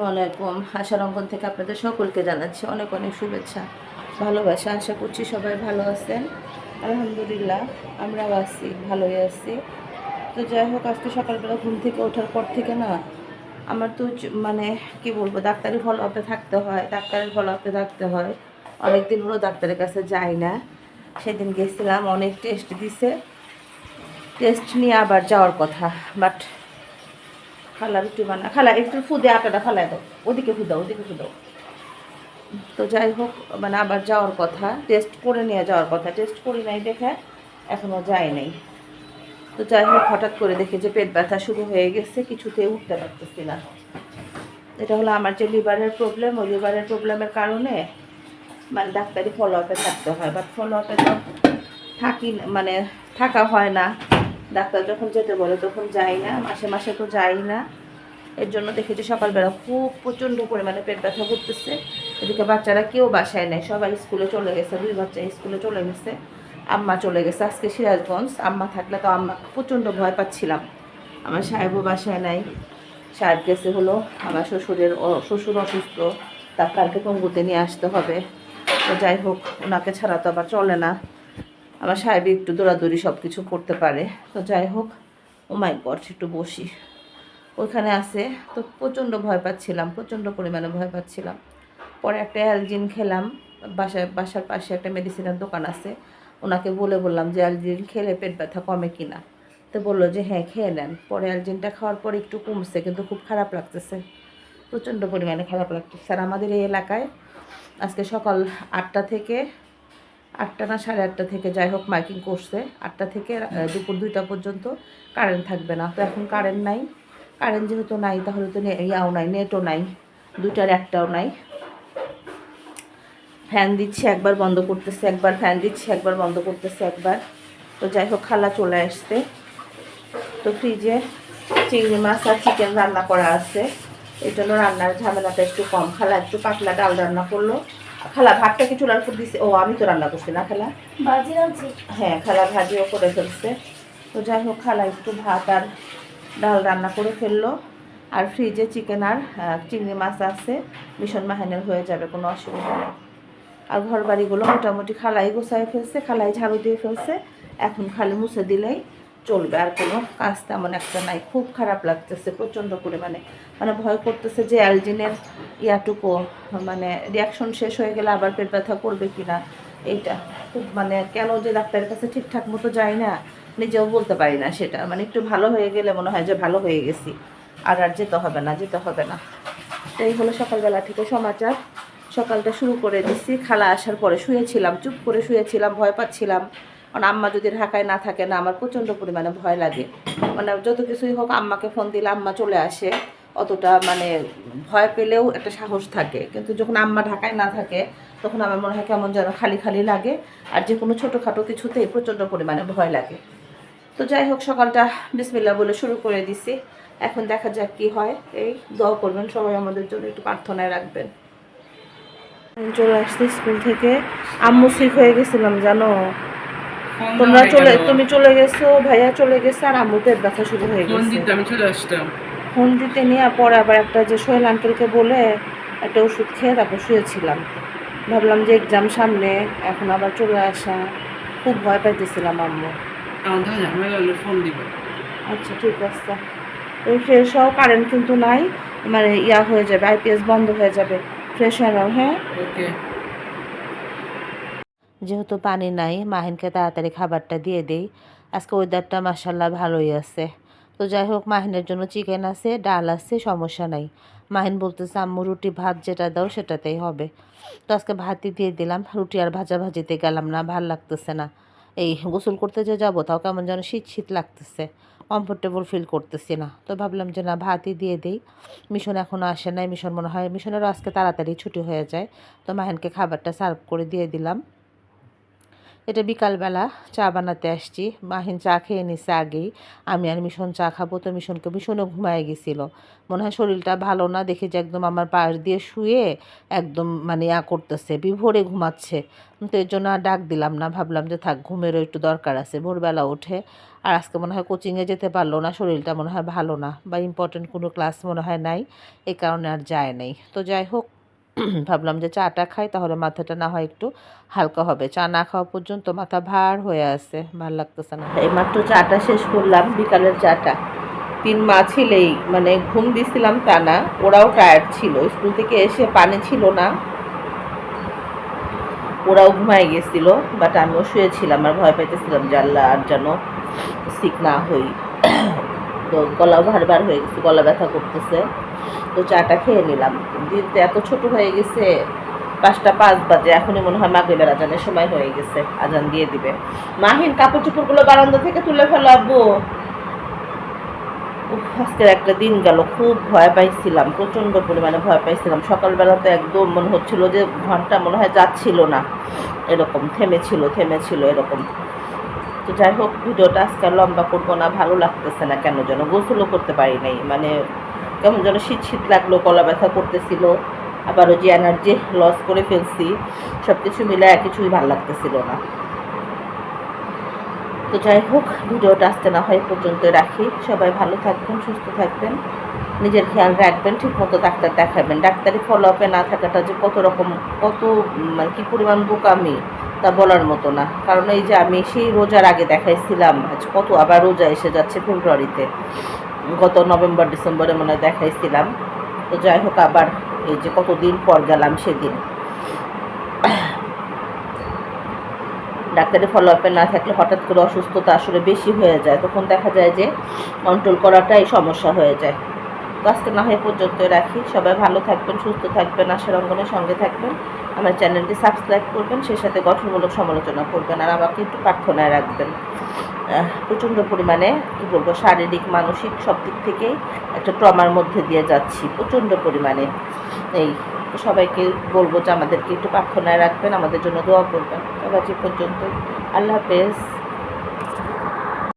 আসসালামু আলাইকুম। আশার অঙ্গন থেকে আপনাদের সকলকে জানাচ্ছি অনেক অনেক শুভেচ্ছা, ভালোবাসা। আশা করছি সবাই ভালো আছেন। আলহামদুলিল্লাহ, আমরাও আছি, ভালোই আছি। তো যাই হোক, আজকে সকালবেলা ঘুম থেকে ওঠার পর থেকে না, আমার তো মানে কি বলব, ডাক্তারি ফলো আপে থাকতে হয়, ডাক্তারের ফলো আপে থাকতে হয়। অনেক দিন হলো ডাক্তারের কাছে যাই না। সেদিন গেছিলাম, অনেক টেস্ট দিছে। টেস্ট নিয়ে আবার যাওয়ার কথা বাট খালা রুটি বানা, খালা একটু ফুদে আটাটা ফালাই দাও, ওদিকে ফুদাও ওদিকে ফুদাও তো যাই হোক মানে আবার যাওয়ার কথা টেস্ট করে নিয়ে যাওয়ার কথা টেস্ট করি নাই দেখে এখনও যায় নাই। তো যাই হোক, হঠাৎ করে দেখি যে পেট ব্যথা শুরু হয়ে গেছে কিছুতে উঠতে পারতেছি না। এটা হলো আমার যে লিভারের প্রবলেম ওই লিভারের প্রবলেমের কারণে মানে ডাক্তারি ফলো আপে থাকতে হয় বাট ফলো আপে তো থাকি মানে থাকা হয় না। ডাক্তার যখন যেতে বলে তখন যাই না, মাসে মাসে তো যাই না। এর জন্য দেখেছি সকালবেলা খুব প্রচণ্ড পরিমাণে পেট ব্যথা করতেছে। এদিকে বাচ্চারা কেউ বাসায় নেয় সবাই স্কুলে চলে গেছে, দুই বাচ্চা স্কুলে চলে গেছে, আম্মা চলে গেছে। আজকে সিরাজগঞ্জ, আম্মা থাকলে তো আম্মা প্রচণ্ড ভয় পাচ্ছিলাম। আমার সাহেবও বাসায় নাই। সাহেব গেছে হলো, আমার শ্বশুরের শ্বশুর অসুস্থ, তার কালকে পঙ্গুতে নিয়ে আসতে হবে। তো যাই হোক, ওনাকে ছাড়া তো আবার চলে না। আমার সাহেব একটু দৌড়াদৌড়ি সব কিছু করতে পারে। তো যাই হোক, ও মাই গড, একটু বসি। ওইখানে আছে, তো প্রচণ্ড ভয় পাচ্ছিলাম, প্রচণ্ড পরিমাণে ভয় পাচ্ছিলাম। পরে একটা অ্যালজিন খেলাম, বাসায়, বাসার পাশে একটা মেডিসিনের দোকান আছে। ওনাকে বলে বললাম যে অ্যালজিন খেলে পেট ব্যথা কমে কিনা। তো বলল যে হ্যাঁ খেয়ে নেন। পরে অ্যালজিনটা খাওয়ার পর একটু কমছে, কিন্তু খুব খারাপ লাগতেছে। প্রচণ্ড পরিমাণে খারাপ লাগতেছে। আর আমাদের এই এলাকায় আজকে সকাল আটটা থেকে আটটা না সাড়ে আটটা থেকে যাই হোক মাইকিং করছে। আটটা থেকে দুপুর দুইটা পর্যন্ত কারেন্ট থাকবে না। তো এখন কারেন্ট নাই। কারেন্ট যেহেতু নাই, তাহলে তো ইয়াও নাই নেটও নাই। দুইটার একটাও নাই। ফ্যান দিচ্ছে, একবার বন্ধ করতেছে, একবার ফ্যান দিচ্ছে, একবার বন্ধ করতেছে, একবার। তো যাই হোক, খালা চলে আসছে। তো ফ্রিজে চিংড়ি মাছ আর চিকেন রান্না করা আছে। এই জন্য রান্নার ঝামেলাটা একটু কম। খালা একটু পাতলা ডাল রান্না করল। খালা ভাতটা কি চুলার উপর দিছে? ও আমি তো রান্না করছি না খালা। আনছি হ্যাঁ খালা ভাজিও করে ফেলছে। তো যাই হোক খালা একটু ভাত আর ডাল রান্না করে ফেলল। আর ফ্রিজে চিকেন আর চিংড়ি মাছ আছে। ভীষণ মাহানের হয়ে যাবে কোনো অসুবিধা নেই। আর ঘর বাড়িগুলো মোটামুটি খালাই গোছায় ফেলছে খালাই ঝাড়ু দিয়ে ফেলছে। এখন খালি মুছে দিলেই চলবে, আর কোনো কাজ তেমন একটা নাই। খুব খারাপ লাগতেছে, প্রচণ্ড পরিমাণে। মানে ভয় করতেছে যে অ্যালজিনের ইয়াটুকু মানে রিয়াকশন শেষ হয়ে গেলে আবার পেট ব্যথা করবে কিনা, এইটা। খুব মানে কেন যে ডাক্তারের কাছে ঠিকঠাক মতো যাই না, নিজেও বলতে পারি না সেটা। মানে একটু ভালো হয়ে গেলে মনে হয় যে ভালো হয়ে গেছি, আর আর যেতে হবে না, যেতে হবে না। তো এই হলো সকালবেলা থেকে সমাচার। সকালটা শুরু করে দিচ্ছি খালা আসার পরে শুয়েছিলাম, চুপ করে শুয়েছিলাম, ভয় পাচ্ছিলাম। কারণ আম্মা যদি ঢাকায় না থাকে না, আমার প্রচণ্ড পরিমাণে ভয় লাগে। মানে যত কিছুই হোক, আম্মাকে ফোন দিলে আম্মা চলে আসে। অতটা মানে ভয় পেলেও একটা সাহস থাকে। কিন্তু যখন আম্মা ঢাকায় না থাকে, তখন আমার মনে হয় কেমন যেন খালি খালি লাগে। আর যে কোনো ছোটোখাটো কিছুতেই প্রচণ্ড পরিমাণে ভয় লাগে। তো যাই হোক, সকালটা বিসমিল্লা বলে শুরু করে দিছি। এখন দেখা যাক কি হয়। এই দোয়া করবেন, সবাই আমাদের জন্য একটু প্রার্থনায় রাখবেন। চলে আসছি স্কুল থেকে। আম্মু সিক হয়ে গেছিলাম, জানো? তোমরা চলে তুমি চলে গেছো ভাইয়া চলে গেছে আর পেট ব্যথা শুরু হয়ে গেছে। আমি চলে আসতাম। ফোন দিতে নিয়ে পরে আবার একটা যে সোহেল আঙ্কেলকে বলে একটা ওষুধ খেয়ে তারপর শুয়েছিলাম। ভাবলাম যে এক্সাম সামনে এখন আবার চলে আসা। খুব ভয় পাইতেছিলাম আম্মু। ফোন দিব। আচ্ছা ঠিক আছে। ওই ফ্রেশ হও কারেন্ট কিন্তু নাই মানে ইয়া হয়ে যাবে আইপিএস বন্ধ হয়ে যাবে। ফ্রেশ হয়ে নাও হ্যাঁ? ওকে যেহেতু পানি নাই, মাহিনকে তাড়াতাড়ি খাবারটা দিয়ে দেই। আজকে ওয়েদারটা মাসাল্লাহ ভালোই আছে। তো যাই হোক, মাহিনের জন্য চিকেন আছে, ডাল আছে, সমস্যা নাই। মাহিন বলতেছে, আম্মু, রুটি ভাত যেটা দাও সেটাতেই হবে। তো আজকে ভাতই দিয়ে দিলাম। রুটি আর ভাজা ভাজিতে গেলাম না, ভালো লাগতেছে না। এই গোসল করতে যে যাব, তাও কেমন যেন শীত শীত লাগতেছে। কমফোর্টেবল ফিল করতেছি না। তো ভাবলাম যে, না, ভাতই দিয়ে দিই। মিশন এখনও আসে নাই। মিশন মনে হয়, মিশনেরও আজকে তাড়াতাড়ি ছুটি হয়ে যায়। তো মাহিনকে খাবারটা সার্ভ করে দিয়ে দিলাম। এটা বিকালবেলা চা বানাতে আসছি। মাহিন চা খেয়ে নিছে আগেই। আমি আর মিশন চা খাব, তো মিশনকে মিশনও ঘুমায় গেছিল। মনে হয় শরীরটা ভালো না, দেখি যে একদম আমার পাশ দিয়ে শুয়ে একদম মানে ইয়া করতেছে, বিভোরে ঘুমাচ্ছে। তো এর জন্য আর ডাক দিলাম না, ভাবলাম যে থাক, ঘুমেরও একটু দরকার আছে। ভোরবেলা উঠে আর আজকে মনে হয় কোচিংয়ে যেতে পারল না, শরীরটা মনে হয় ভালো না বা ইম্পর্টেন্ট কোনো ক্লাস মনে হয় নাই এই কারণে আর যায় নাই। তো যাই হোক ভাবলাম যে চাটা খাই, তাহলে মাথাটা না হয় একটু হালকা হবে। চা না খাওয়া পর্যন্ত মাথা ভার হয়ে আছে ভালো লাগতেছে না। এইমাত্র চাটা শেষ করলাম, বিকালের চাটা। তিন মা ছিলেই মানে ঘুম দিছিলাম তা না, ওরাও টায়ার্ড ছিল। স্কুল থেকে এসে পানি ছিল না। ওরাও ঘুমায় গেছিল বাট আমিও শুয়েছিলাম আর ভয় পাইতেছিলাম যে আল্লাহ আর যেন সিক না হই। তো গলাও ভার ভার হয়ে গেছে, গলা ব্যথা করতেছে। তো চাটা খেয়ে নিলাম। দিন তো এত ছোট হয়ে গেছে, পাঁচটা পাঁচ বাজে, এখনই মনে হয় মাগরিবের আজানের সময় হয়ে গেছে, আজান দিয়ে দিবে। মাহিন কাপড় চোপড়গুলো বারান্দা থেকে তুলে ফেলো, আব্বু। আজকের একটা দিন গেল, খুব ভয় পাইছিলাম, প্রচণ্ড পরিমাণে ভয় পাইছিলাম। সকালবেলা তো একদম মনে হচ্ছিল যে ঘণ্টা মনে হয় যাচ্ছিল না। এরকম, থেমেছিল থেমেছিল, এরকম। তো যাই হোক, ভিডিওটা আজকে লম্বা করব না, ভালো লাগতেছে না কেন যেন, গোসলও করতে পারি নাই। মানে কেমন যেন শীত শীত লাগল, গলা ব্যথা করতেছিল আবার ওই যে এনার্জি লস করে ফেলছি সব কিছু মিলে কিছুই ভালো লাগতেছিল না। তো যাই হোক, ভিডিওটা আসতে না হয় পর্যন্ত রাখি। সবাই ভালো থাকবেন, সুস্থ থাকবেন, নিজের খেয়াল রাখবেন ঠিক মতো ডাক্তার দেখাবেন। ডাক্তারি ফলো আপে না থাকাটা যে কত রকম, কত মানে কী পরিমাণ বোকামি, তা বলার মতো না। কারণ এই যে আমি সেই রোজার আগে দেখাইছিলাম, আজ কত আবার রোজা এসে যাচ্ছে ফেব্রুয়ারিতে। গত নভেম্বর, ডিসেম্বরে মনে দেখাইছিলাম। তো যাই হোক, আবার এই যে কতদিন পর গেলাম সেদিন। ডাক্তারের ফলো আপে না থাকলে হঠাৎ করে অসুস্থতা আসলে বেশি হয়ে যায়। তখন দেখা যায় যে কন্ট্রোল করাটাই সমস্যা হয়ে যায়। আজকে না হয় পর্যন্ত রাখি। সবাই ভালো থাকবেন, সুস্থ থাকবেন, আশার অঙ্গনের সঙ্গে থাকবেন। আমার চ্যানেলটি সাবস্ক্রাইব করবেন, সেই সাথে গঠনমূলক সমালোচনা করবেন আর আমাকে একটু প্রার্থনায় রাখবেন। প্রচণ্ড পরিমাণে, কী বলব, শারীরিক, মানসিক সব দিক থেকেই একটা ট্রমার মধ্যে দিয়ে যাচ্ছি, প্রচণ্ড পরিমাণে। এই, সবাইকে বলব যে আমাদেরকে একটু প্রার্থনায় রাখবেন, আমাদের জন্য দোয়া করবেন। যে পর্যন্ত আল্লাহ হাফেজ।